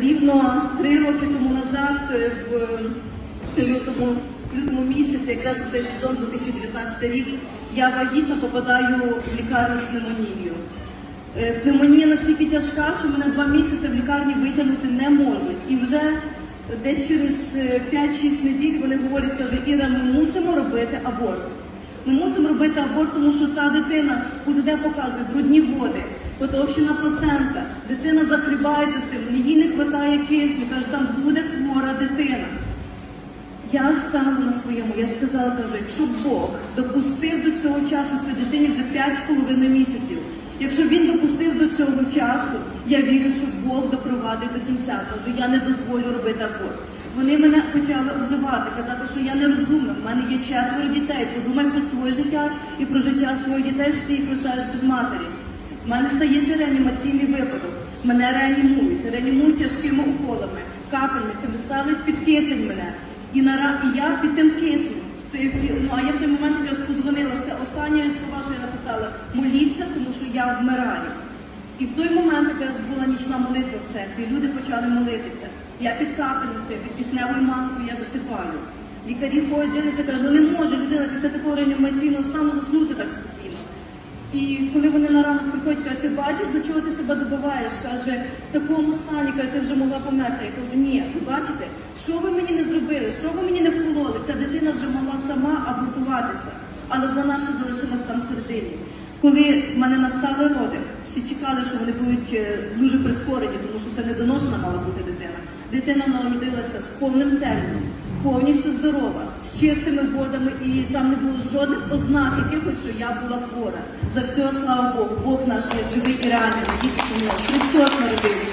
рівно три роки тому назад, е, в лютому, лютому місяці, якраз у цей сезон 2019 рік, я вагітно попадаю в лікарню з пневмонією. Е, Пневмонія настільки тяжка, що мене два місяці в лікарні витягнути не можуть. І вже десь через е, 5-6 неділь вони говорять, каже, Іра, ми мусимо робити аборт. Ми мусимо робити аборт, тому що та дитина УЗД показує брудні води, потовщена плацента, дитина захлібається цим, їй не вистачає кисню, каже, там буде хвора дитина. Я стала на своєму, я сказала, кажу, якщо Бог допустив до цього часу цій дитині вже 5,5 місяців. Якщо він допустив до цього часу, я вірю, що Бог допровадить до кінця. Кажу, я не дозволю робити аборт. Вони мене почали обзивати, казати, що я нерозумна. В мене є четверо дітей. Подумай про своє життя і про життя своїх дітей, що ти їх лишаєш без матері. У мене стається реанімаційний випадок. Мене реанімують, реанімують тяжкими уколами, капельницями, ставлять під кисень мене. І, нара... і я під тим киснем. Ну, а я в той момент якраз позвонила, останнє слова, що я написала, моліться, тому що я вмираю. І в той момент якраз була нічна молитва в церкві, люди почали молитися. Я під капельницею, під кисневою маскою я засипаю. Лікарі ходять, дивляться, кажуть, ну не може людина після такого реанімаційного стану заснути так спокійно. І коли вони на ранок приходять, кажуть, ти бачиш, до чого ти себе добиваєш? Каже, в такому стані, каже, ти вже могла померти. Я кажу, ні, ви бачите, що ви мені не зробили, що ви мені не вкололи? Ця дитина вже могла сама абортуватися, але вона ще залишилась там всередині. Коли в мене настали роди, всі чекали, що вони будуть е, дуже прискорені, тому що це недоношена мала бути дитина. Дитина народилася з повним терміном, повністю здорова, з чистими водами, і там не було жодних ознак якихось, що я була хвора. За все, слава Богу, Бог наш є живий і реальний. Христос народився.